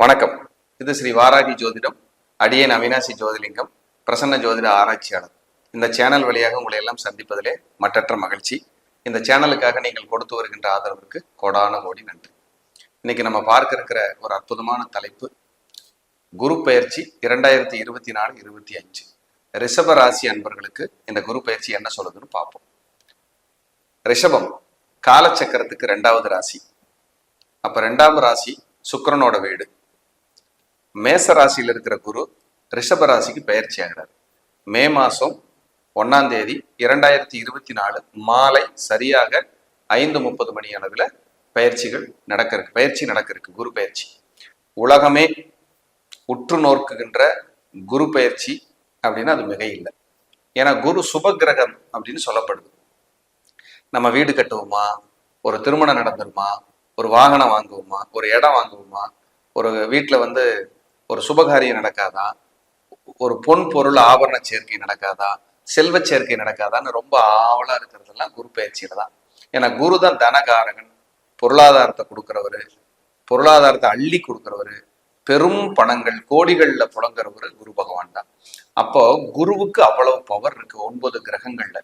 வணக்கம். இது ஸ்ரீ வாராகி ஜோதிடம் அடியேன் அவினாசி ஜோதிலிங்கம் பிரசன்ன ஜோதிட ஆராய்ச்சியாளர். இந்த சேனல் வழியாக உங்களை எல்லாம் சந்திப்பதிலே மற்றற்ற மகிழ்ச்சி. இந்த சேனலுக்காக நீங்கள் கொடுத்து வருகின்ற ஆதரவுக்கு கோடான கோடி நன்றி. இன்னைக்கு நம்ம பார்க்க இருக்கிற ஒரு அற்புதமான தலைப்பு குரு பயிற்சி இரண்டாயிரத்தி இருபத்தி நாலு இருபத்தி அஞ்சு. ரிஷப ராசி அன்பர்களுக்கு இந்த குரு பயிற்சி என்ன சொல்லுதுன்னு பார்ப்போம். ரிஷபம் காலச்சக்கரத்துக்கு ரெண்டாவது ராசி. அப்ப ரெண்டாம் ராசி சுக்கரனோட வீடு. மேச ராசியில் இருக்கிற குரு ரிஷப ராசிக்கு பயிற்சி ஆகிறார். மே மாதம் ஒன்னாம் தேதி இரண்டாயிரத்தி இருபத்தி நாலு மாலை சரியாக ஐந்து முப்பது மணி அளவில் பயிற்சிகள் நடக்க இருக்கு. பயிற்சி நடக்க இருக்கு. குரு பயிற்சி. உலகமே உற்று நோக்குகின்ற குரு பயிற்சி அப்படின்னா அது மிக இல்லை ஏன்னா குரு சுபகிரகம் அப்படின்னு சொல்லப்படுது. நம்ம வீடு கட்டுவோமா? ஒரு திருமணம் நடந்துருமா? ஒரு வாகனம் வாங்குவோமா? ஒரு இடம் வாங்குவோமா? ஒரு வீட்டில் வந்து ஒரு சுபகாரியம் நடக்காதா? ஒரு பொன் பொருள் ஆபரண சேர்க்கை நடக்காதா? செல்வ சேர்க்கை நடக்காதான்னு ரொம்ப ஆவலா இருக்கிறதெல்லாம் குரு பயிற்சியில தான். ஏன்னா குரு தான் தனகாரகன் பொருளாதாரத்தை கொடுக்குறவரு பொருளாதாரத்தை அள்ளி கொடுக்குறவரு பெரும் பணங்கள் கோடிகள்ல புழங்குறவரு குரு பகவான் தான். அப்போ குருவுக்கு அவ்வளவு பவர் இருக்கு ஒன்பது கிரகங்கள்ல.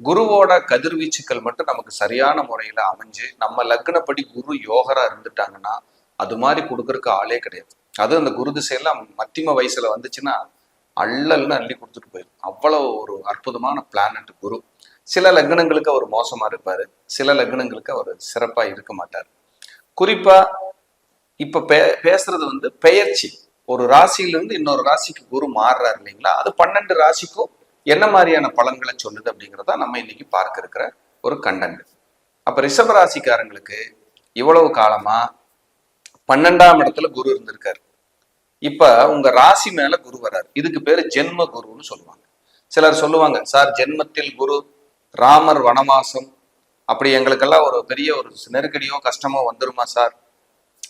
குருவோட கதிர்வீச்சுக்கள் மட்டும் நமக்கு சரியான முறையில அமைஞ்சு நம்ம லக்னப்படி குரு யோகரா இருந்துட்டாங்கன்னா அது மாதிரி கொடுக்கறதுக்கு ஆளே கிடையாது. அது அந்த குரு திசையெல்லாம் மத்திம வயசுல வந்துச்சுன்னா அள்ளல்னு அள்ளி கொடுத்துட்டு போயிடும் அவ்வளவு ஒரு அற்புதமான பிளானட் குரு. சில லக்னங்களுக்கு அவர் மோசமா இருப்பாரு. சில லக்னங்களுக்கு அவர் சிறப்பா இருக்க மாட்டார். குறிப்பா இப்ப பே பேசுறது வந்து பெயர்ச்சி. ஒரு ராசியிலிருந்து இன்னொரு ராசிக்கு குரு மாறுறாரு இல்லைங்களா? அது பன்னெண்டு ராசிக்கும் என்ன மாதிரியான பலன்களை சொல்லுது அப்படிங்கிறத நம்ம இன்னைக்கு பார்க்க இருக்கிற ஒரு கண்டென்ட் அப்ப ரிஷப ராசிக்காரங்களுக்கு இவ்வளவு காலமா பன்னெண்டாம் இடத்துல குரு இருந்திருக்காரு. இப்ப உங்க ராசி மேல குரு வராரு இதுக்கு பேரு ஜென்ம குருன்னு சொல்லுவாங்க. சிலர் சொல்லுவாங்க சார் ஜென்மத்தில் குரு ராமர் வனவாசம். அப்படி எங்களுக்கெல்லாம் ஒரு பெரிய ஒரு நெருக்கடியோ கஷ்டமோ வந்துருமா சார்?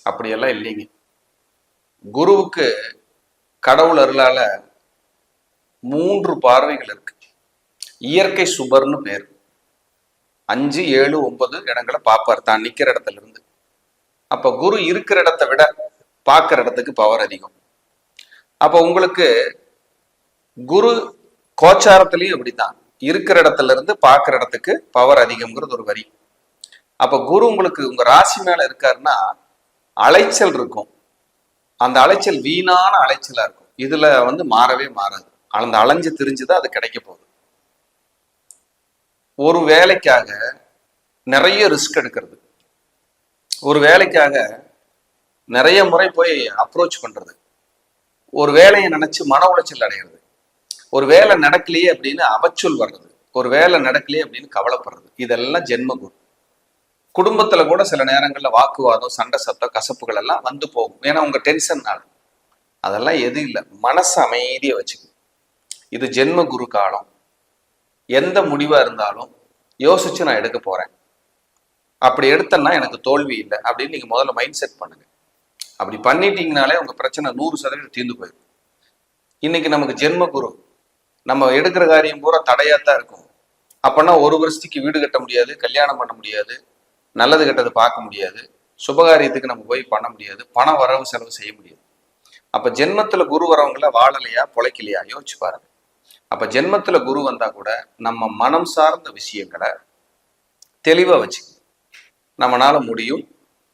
அப்படியெல்லாம் இல்லைங்க. குருவுக்கு கடவுள் அருளால மூன்று பார்வைகள் இருக்கு. இயற்கை சுபர்னு பேர். அஞ்சு ஏழு ஒன்பது இடங்களை பார்ப்பார். தான் நிற்கிற இடத்துல இருந்து. அப்ப குரு இருக்கிற இடத்த விட பார்க்குற இடத்துக்கு பவர் அதிகம். அப்போ உங்களுக்கு குரு கோச்சாரத்திலையும் இப்படித்தான். இருக்கிற இடத்துல இருந்து பார்க்கிற இடத்துக்கு பவர் அதிகம்ங்கிறது ஒரு வரி. அப்போ குரு உங்களுக்கு உங்க ராசி மேல இருக்காருன்னா அலைச்சல் இருக்கும். அந்த அலைச்சல் வீணான அலைச்சலாக இருக்கும். இதுல வந்து மாறவே மாறாது. அந்த அலைஞ்சு திரிஞ்சுதான் அது கிடைக்க போகுது. ஒரு வேலைக்காக நிறைய ரிஸ்க் எடுக்கிறது. ஒரு வேலைக்காக நிறைய முறை போய் அப்ரோச் பண்றது. ஒரு வேலையை நினைச்சு மன உளைச்சல் அடைகிறது ஒரு வேலை நடக்கலையே அப்படின்னு அவச்சொல் வர்றது. ஒரு வேலை நடக்கலையே அப்படின்னு கவலைப்படுறது. இதெல்லாம் ஜென்ம குரு குடும்பத்துல கூட சில நேரங்கள்ல வாக்குவாதம் சண்டை சத்தம் கசப்புகள் எல்லாம் வந்து போகும். ஏன்னா உங்க டென்ஷன்னால அதெல்லாம் எதுவும் இல்லை. மனசு அமைதியை வச்சுக்கணும். இது ஜென்ம குரு காலம். எந்த முடிவா இருந்தாலும் யோசிச்சு நான் எடுக்க போறேன். அப்படி எடுத்தேன்னா எனக்கு தோல்வி இல்லை அப்படின்னு நீங்க முதல்ல மைண்ட் செட் பண்ணுங்க. அப்படி பண்ணிட்டீங்கனாலே உங்கள் பிரச்சனை நூறு சதவீதம் தீர்ந்து போயிடும். இன்னைக்கு நமக்கு ஜென்ம குரு நம்ம எடுக்கிற காரியம் பூரா தடையாத்தான் இருக்கும். அப்போனா ஒரு வருஷத்துக்கு வீடு கட்ட முடியாது கல்யாணம் பண்ண முடியாது நல்லது கெட்டது பார்க்க முடியாது சுபகாரியத்துக்கு நம்ம போய் பண்ண முடியாது பண வரவு செலவு செய்ய முடியாது. அப்ப ஜென்மத்துல குரு வரவங்கள வாழலையா பொழைக்கலையா யோசிச்சு பாருங்க. அப்ப ஜென்மத்துல குரு வந்தா கூட நம்ம மனம் சார்ந்த விஷயங்களை தெளிவா வச்சுக்கணும். நம்மளால முடியும்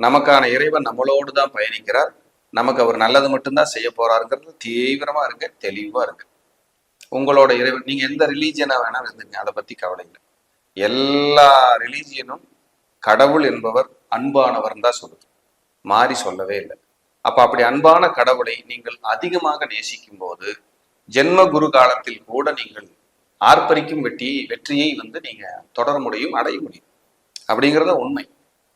நமக்கான இறைவன் நம்மளோடு தான் பயணிக்கிறார். நமக்கு அவர் நல்லது மட்டும்தான் செய்ய போறாருங்கிறது தீவிரமா இருங்க தெளிவா இருங்க. உங்களோட இறைவன் நீங்க எந்த ரிலீஜியனா வேணாலும் இருந்துங்க அதை பத்தி கவலை இல்லை. எல்லா ரிலீஜியனும் கடவுள் என்பவர் அன்பானவர் தான் சொல்லுது. மாறி சொல்லவே இல்லை. அப்ப அப்படி அன்பான கடவுளை நீங்கள் அதிகமாக நேசிக்கும் போது ஜென்ம குரு காலத்தில் கூட நீங்கள் ஆர்ப்பரிக்கும் வெற்றியை வெற்றியை வந்து நீங்க தொடர முடியும் அடைய முடியும் அப்படிங்கிறத உண்மை.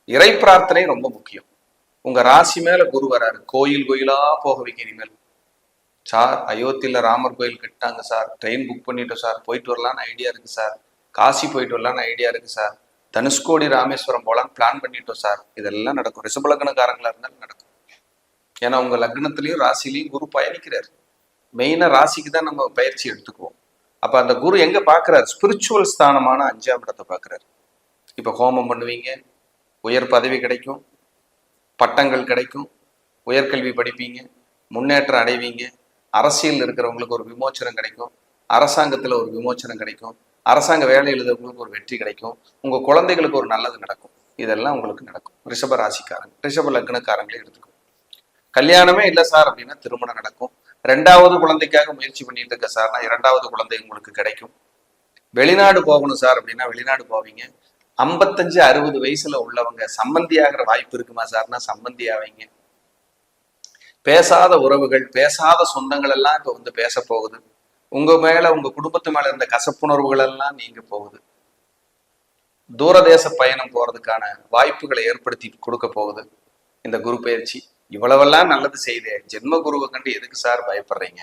இறை பிரார்த்தனை ரொம்ப முக்கியம். உங்க ராசி மேல குரு வராரு. கோயில் கோயிலா போக வைக்க இனிமேல். சார் அயோத்தியில ராமர் கோயில் கட்டாங்க சார். ட்ரெயின் புக் பண்ணிட்டோம் சார். போயிட்டு வரலான்னு ஐடியா இருக்கு சார். காசி போயிட்டு வரலான்னு ஐடியா இருக்கு சார். தனுஷ்கோடி ராமேஸ்வரம் போலான்னு பிளான் பண்ணிட்டோம் சார். இதெல்லாம் நடக்கும். ரிஷபலக்கணக்காரங்களா இருந்தாலும் நடக்கும். ஏன்னா உங்க லக்னத்திலையும் ராசிலையும் குரு பயணிக்கிறார். மெயினா ராசிக்கு தான் நம்ம பயிற்சி எடுத்துக்குவோம். அப்ப அந்த குரு எங்க பாக்குறாரு? ஸ்பிரிச்சுவல் ஸ்தானமான அஞ்சாம் இடத்தை பாக்குறாரு. இப்ப ஹோமம் பண்ணுவீங்க. உயர் பதவி கிடைக்கும் பட்டங்கள் கிடைக்கும் உயர்கல்வி படிப்பீங்க முன்னேற்றம் அடைவீங்க. அரசியல் இருக்கிறவங்களுக்கு ஒரு விமோச்சனம் கிடைக்கும் அரசாங்கத்துல ஒரு விமோச்சனம் கிடைக்கும் அரசாங்க வேலை எழுதுறவங்களுக்கு ஒரு வெற்றி கிடைக்கும் உங்க குழந்தைகளுக்கு ஒரு நல்லது நடக்கும். இதெல்லாம் உங்களுக்கு நடக்கும். ரிஷப ராசிக்காரங்க ரிஷப லக்னக்காரங்களே எடுத்துக்கும் கல்யாணமே இல்லை சார் அப்படின்னா திருமணம் நடக்கும். ரெண்டாவது குழந்தைக்காக முயற்சி பண்ணிட்டு இருக்க சார்னா இரண்டாவது குழந்தை உங்களுக்கு கிடைக்கும். வெளிநாடு போகணும் சார் அப்படின்னா வெளிநாடு போவீங்க. ஐம்பத்தஞ்சு அறுபது வயசுல உள்ளவங்க சம்பந்தி ஆகிற வாய்ப்பு இருக்குமா சார்னா சம்பந்தி ஆவீங்க பேசாத உறவுகள் பேசாத சொந்தங்கள் எல்லாம் இப்ப வந்து பேச போகுது. உங்க மேல உங்க குடும்பத்து மேல இருந்த கசப்புணர்வுகள் எல்லாம் நீங்க போகுது. தூரதேச பயணம் போறதுக்கான வாய்ப்புகளை ஏற்படுத்தி கொடுக்க போகுது. இந்த குரு பயிற்சி. இவ்வளவெல்லாம் நல்லது செய்தே. ஜென்ம குருவை கண்டு எதுக்கு சார் பயப்படுறீங்க?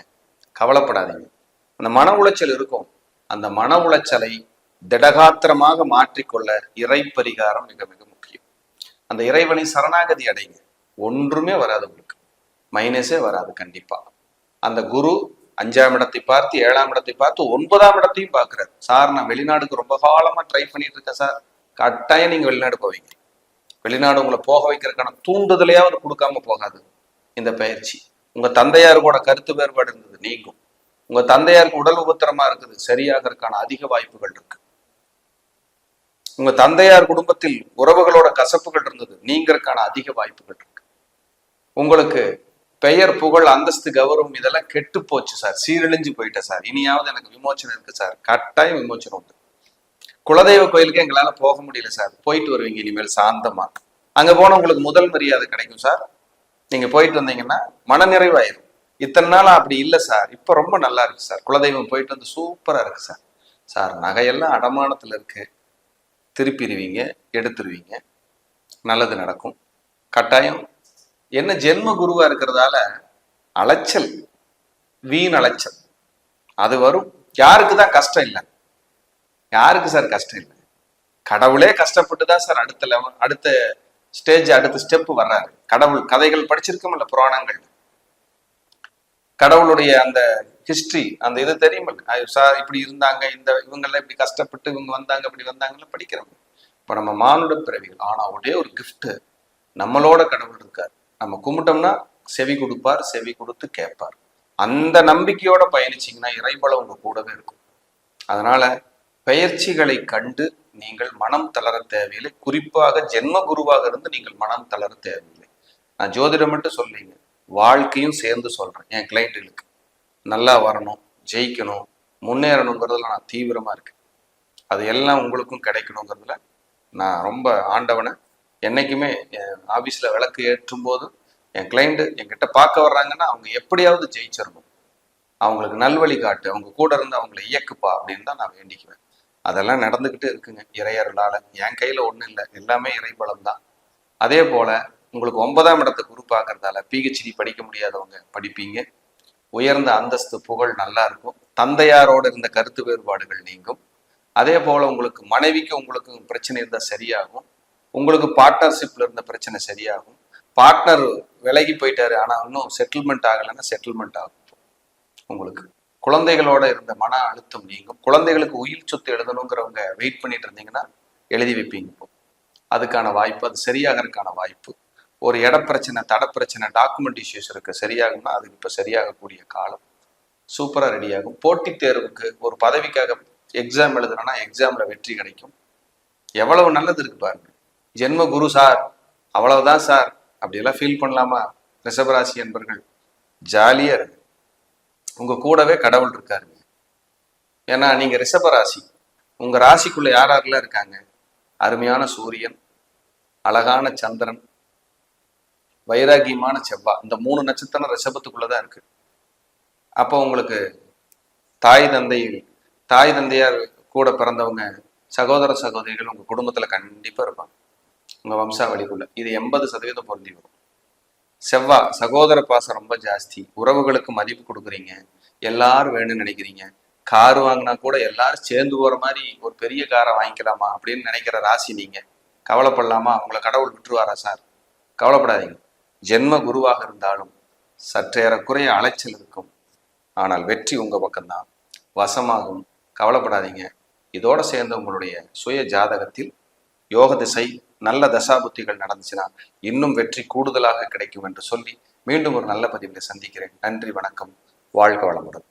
கவலைப்படாதீங்க. அந்த மன உளைச்சல் இருக்கும். அந்த மன உளைச்சலை திடகாத்திரமாக மாற்றிக்கொள்ள இறை பரிகாரம் மிக மிக முக்கியம். அந்த இறைவனை சரணாகதி அடைங்க. ஒன்றுமே வராது உங்களுக்கு. மைனஸே வராது கண்டிப்பா. அந்த குரு அஞ்சாம் இடத்தை பார்த்து ஏழாம் இடத்தை பார்த்து ஒன்பதாம் இடத்தையும் பார்க்கிறார். சார் நான் வெளிநாடுக்கு ரொம்ப காலமா ட்ரை பண்ணிட்டு இருக்கேன் சார். கட்டாயம் நீங்க வெளிநாடு போவீங்க. வெளிநாடு உங்களை போக வைக்கிறதுக்கான தூண்டுதலையாவது கொடுக்காம போகாது. இந்த பயிற்சி. உங்க தந்தையார் கூட கருத்து வேறுபாடு இருந்தது நீங்கும். உங்க தந்தையாருக்கு உடல் உபத்திரமா இருக்குது. சரியாகிறதுக்கான அதிக வாய்ப்புகள் இருக்கு. உங்க தந்தையார் குடும்பத்தில் உறவுகளோட கசப்புகள் இருந்தது. நீங்கிறதுக்கான அதிக வாய்ப்புகள் இருக்கு. உங்களுக்கு பெயர் புகழ் அந்தஸ்து கௌரவம் இதெல்லாம் கெட்டு போச்சு சார். சீரழிஞ்சு போயிட்டேன் சார். இனியாவது எனக்கு விமோச்சனம் இருக்கு சார். கட்டாயம் விமோச்சனம் உண்டு. குலதெய்வ கோயிலுக்கு எங்களால போக முடியல சார். போயிட்டு வருவீங்க இனிமேல் சாந்தமா. அங்க போன உங்களுக்கு முதல் மரியாதை கிடைக்கும் சார். நீங்க போயிட்டு வந்தீங்கன்னா மனநிறைவாயிரும். இத்தனை நாள் அப்படி இல்லை சார். இப்போ ரொம்ப நல்லா இருக்கு சார். குலதெய்வம் போயிட்டு வந்து சூப்பரா இருக்கு சார். சார் நகையெல்லாம் அடமானத்துல இருக்கு. திருப்பிடுவீங்க எடுத்துருவீங்க. நல்லது நடக்கும். கட்டாயம் என்ன ஜென்ம குருவா இருக்கிறதால அலைச்சல் வீண் அலைச்சல். அது வரும். யாருக்கு தான் கஷ்டம் இல்லை. யாருக்கு சார் கஷ்டம் இல்லை? கடவுளே கஷ்டப்பட்டு தான் சார் அடுத்த லெவல் அடுத்த ஸ்டேஜ் அடுத்த ஸ்டெப் வர்றாரு. கடவுள் கதைகள் படிச்சிருக்கோம்ல புராணங்கள். கடவுளுடைய அந்த ஹிஸ்ட்ரி அந்த இது தெரியுமில்ல சார் இப்படி இருந்தாங்க இந்த இவங்கெல்லாம் இப்படி கஷ்டப்பட்டு இவங்க வந்தாங்க இப்படி வந்தாங்கன்னு படிக்கிறவங்க. இப்போ நம்ம மானுட பிறவிகள் ஆனா ஒரே ஒரு கிஃப்ட்டு நம்மளோட கடவுள் இருக்கார். நம்ம கும்பிட்டோம்னா செவி கொடுப்பார் செவி கொடுத்து கேட்பார். அந்த நம்பிக்கையோட பயணிச்சீங்கன்னா இறைபலம் உங்க கூடவே இருக்கும். அதனால பெயர்ச்சிகளை கண்டு நீங்கள் மனம் தளர தேவையில்லை. குறிப்பாக ஜென்ம குருவாக இருந்து நீங்கள் மனம் தளர தேவையில்லை. நான் ஜோதிடம் மட்டும் சொல்லிங்க. வாழ்க்கையும் சேர்ந்து சொல்றேன். என் கிளைண்ட்டுகளுக்கு நல்லா வரணும் ஜெயிக்கணும் முன்னேறணுங்கிறதுல நான் தீவிரமாக இருக்கேன். அது எல்லாம் உங்களுக்கும் கிடைக்கணுங்கிறதுல நான் ரொம்ப ஆண்டவனை. என்றைக்குமே என் ஆஃபீஸில் விளக்கு ஏற்றும் போது என் கிளைண்ட்டு என்கிட்ட பார்க்க வர்றாங்கன்னா அவங்க எப்படியாவது ஜெயிச்சிடணும். அவங்களுக்கு நல்வழி காட்டு அவங்க கூட இருந்து அவங்களை இயக்குப்பா அப்படின்னு தான் நான் வேண்டிக்குவேன். அதெல்லாம் நடந்துக்கிட்டு இருக்குங்க. இறையருளால. என் கையில் ஒன்றும் இல்லை. எல்லாமே இறைபலம் தான். அதே போல் உங்களுக்கு ஒன்பதாம் இடத்தை குரு பார்க்கறதால பிஹெச்டி படிக்க முடியாதவங்க படிப்பீங்க. உயர்ந்த அந்தஸ்து புகழ் நல்லா இருக்கும். தந்தையாரோட இருந்த கருத்து வேறுபாடுகள் நீங்கும். அதே போல் உங்களுக்கு மனைவிக்கு உங்களுக்கு பிரச்சனை இருந்தால் சரியாகும். உங்களுக்கு பார்ட்னர்ஷிப்பில் இருந்த பிரச்சனை சரியாகும். பார்ட்னர் விலகி போயிட்டாரு ஆனால் இன்னும் செட்டில்மெண்ட் ஆகலைன்னா செட்டில்மெண்ட் ஆகும். உங்களுக்கு குழந்தைகளோட இருந்த மன அழுத்தம் நீங்கும். குழந்தைகளுக்கு உயிர் சொத்து எழுதணுங்கிறவங்க வெயிட் பண்ணிட்டு இருந்தீங்கன்னா எழுதி வைப்பீங்க அதுக்கான வாய்ப்பு அது சரியாகிறதுக்கான வாய்ப்பு. ஒரு இட பிரச்சனை தட பிரச்சனை டாக்குமெண்ட் இஷ்யூஸ் இருக்கு சரியாகும்னா அதுக்கு இப்போ சரியாகக்கூடிய காலம். சூப்பராக ரெடியாகும் போட்டித் தேர்வுக்கு ஒரு பதவிக்காக எக்ஸாம் எழுதுனா எக்ஸாமில் வெற்றி கிடைக்கும். எவ்வளவு நல்லது இருக்கு பாருங்க. ஜென்ம குரு சார் அவ்வளவுதான் சார். அப்படியெல்லாம் ஃபீல் பண்ணலாமா? ரிஷபராசி என்பர்கள் ஜாலியாக இருக்கு உங்கள் கூடவே கடவுள் இருக்காருங்க ஏன்னா நீங்கள் ரிஷபராசி. உங்கள் ராசிக்குள்ளே யார் யாரெல்லாம் இருக்காங்க? அருமையான சூரியன் அழகான சந்திரன் வைராகியமான செவ்வாய் இந்த மூணு நட்சத்திரம் ரிஷபத்துக்குள்ளதான் இருக்கு. அப்போ உங்களுக்கு தாய் தந்தையில் தாய் தந்தையார் கூட பிறந்தவங்க சகோதர சகோதரிகள் உங்க குடும்பத்துல கண்டிப்பா இருப்பாங்க. உங்க வம்சாவளிக்குள்ள. இது எண்பது சதவீதம் பொருந்தி வரும். செவ்வா சகோதர பாசம் ரொம்ப ஜாஸ்தி. உறவுகளுக்கு மதிப்பு கொடுக்குறீங்க. எல்லாரும் வேணும்னு நினைக்கிறீங்க. கார் வாங்கினா கூட எல்லாரும் சேர்ந்து போற மாதிரி ஒரு பெரிய காரை வாங்கிக்கலாமா அப்படின்னு நினைக்கிற ராசி நீங்க. கவலைப்படலாமா? உங்களை கடவுள் விட்டுருவாரா சார்? கவலைப்படாதீங்க. ஜென்ம குருவாக இருந்தாலும் சற்றேறக்குறைய அலைச்சல் இருக்கும். ஆனால் வெற்றி உங்க பக்கம்தான். வசமாகும் கவலைப்படாதீங்க. இதோட சேர்ந்து உங்களுடைய சுய ஜாதகத்தில் யோக திசை நல்ல தசாபுத்திகள் நடந்துச்சுன்னா இன்னும் வெற்றி கூடுதலாக கிடைக்கும் என்று சொல்லி மீண்டும் ஒரு நல்ல பதிவில் சந்திக்கிறேன். நன்றி வணக்கம். வாழ்க வளமுடன்.